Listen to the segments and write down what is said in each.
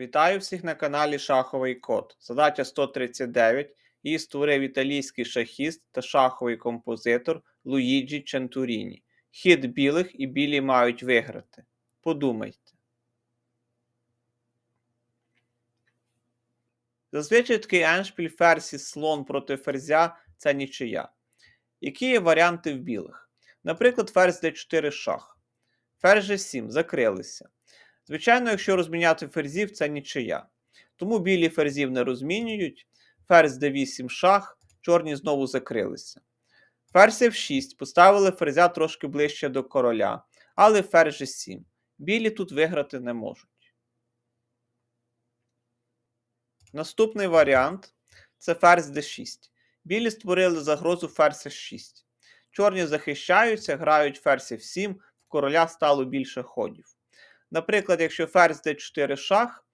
Вітаю всіх на каналі Шаховий Код. Задача 139. Її створив італійський шахіст та шаховий композитор Луїджі Чентуріні. Хід білих і білі мають виграти. Подумайте. Зазвичай такий еншпіль ферзі слон проти ферзя це нічия. Які є варіанти в білих? Наприклад, ферзь d4 шах. Ферзь g7 закрилися. Звичайно, якщо розміняти ферзів, це нічия. Тому білі ферзів не розмінюють. Ферзь d8 шах, чорні знову закрилися. Ферзь f6 поставили ферзя трошки ближче до короля, але ферзь g7. Білі тут виграти не можуть. Наступний варіант це ферзь d6. Білі створили загрозу ферзь h6. Чорні захищаються, грають ферзь f7, в короля стало більше ходів. Наприклад, якщо ферзь d4 шах,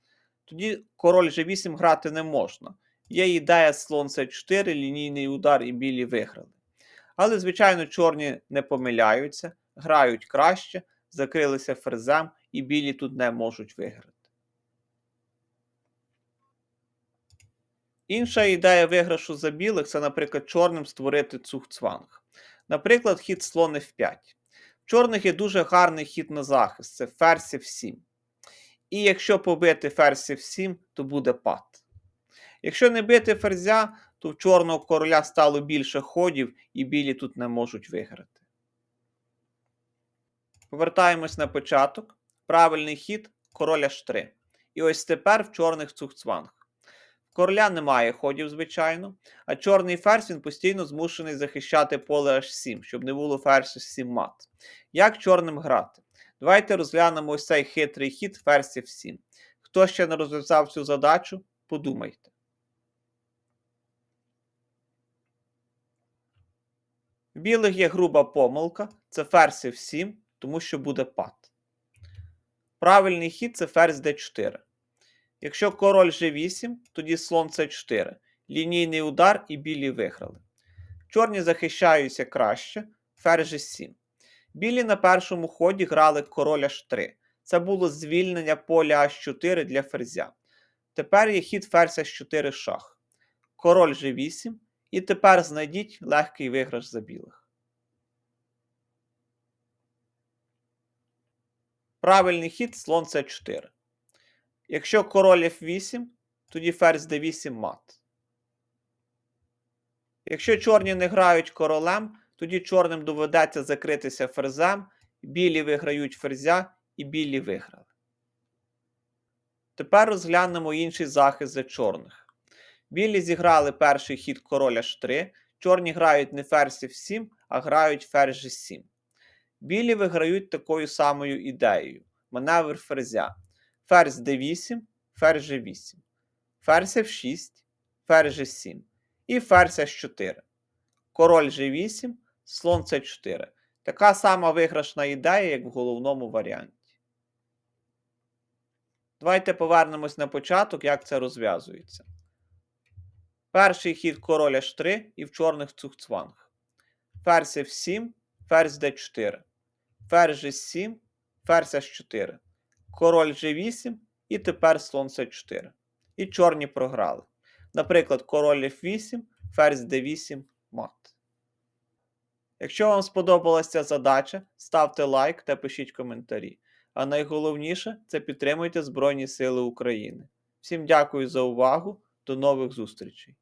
тоді король g8 грати не можна. Є ідея слон c4, лінійний удар і білі виграли. Але, звичайно, чорні не помиляються, грають краще, закрилися ферзем, і білі тут не можуть виграти. Інша ідея виграшу за білих це, наприклад, чорним створити цугцванг. Наприклад, хід слон f5. Чорних є дуже гарний хід на захист це ферзь f7. І якщо побити ферзь f7, то буде пад. Якщо не бити ферзя, то в чорного короля стало більше ходів, і білі тут не можуть виграти. Повертаємось на початок. Правильний хід король h3. І ось тепер в чорних цугцванг. Короля немає ходів, звичайно, а чорний ферзь він постійно змушений захищати поле h7, щоб не було ферзь h7 мат. Як чорним грати? Давайте розглянемо ось цей хитрий хід ферзь f7. Хто ще не розв'язав цю задачу, подумайте. В білих є груба помилка, це ферзь f7, тому що буде пад. Правильний хід це ферзь d4. Якщо король g8, тоді слон c4. Лінійний удар і білі виграли. Чорні захищаються краще, ферзь g7. Білі на першому ході грали король h3. Це було звільнення поля h4 для ферзя. Тепер є хід ферзь h4 шах. Король g8. І тепер знайдіть легкий виграш за білих. Правильний хід слон c4. Якщо король f8, тоді ферзь d8 мат. Якщо чорні не грають королем, тоді чорним доведеться закритися ферзем, білі виграють ферзя і білі виграли. Тепер розглянемо інший захист за чорних. Білі зіграли перший хід король h3, чорні грають не ферзь f7, а грають ферзь g7. Білі виграють такою самою ідеєю: маневр ферзя. Ферзь d8, ферзь g8, ферзь f6, ферзь g7 і ферзь h4. Король g8, слон c4. Така сама виграшна ідея, як в головному варіанті. Давайте повернемось на початок, як це розв'язується. Перший хід король h3 і в чорних цугцванг. Ферзь f7, ферзь d4. Ферзь g7, ферзь h4. Король g8 і тепер слон c4. І чорні програли. Наприклад, король f8, ферзь d8, мат. Якщо вам сподобалася задача, ставте лайк та пишіть коментарі. А найголовніше це підтримуйте Збройні Сили України. Всім дякую за увагу. До нових зустрічей!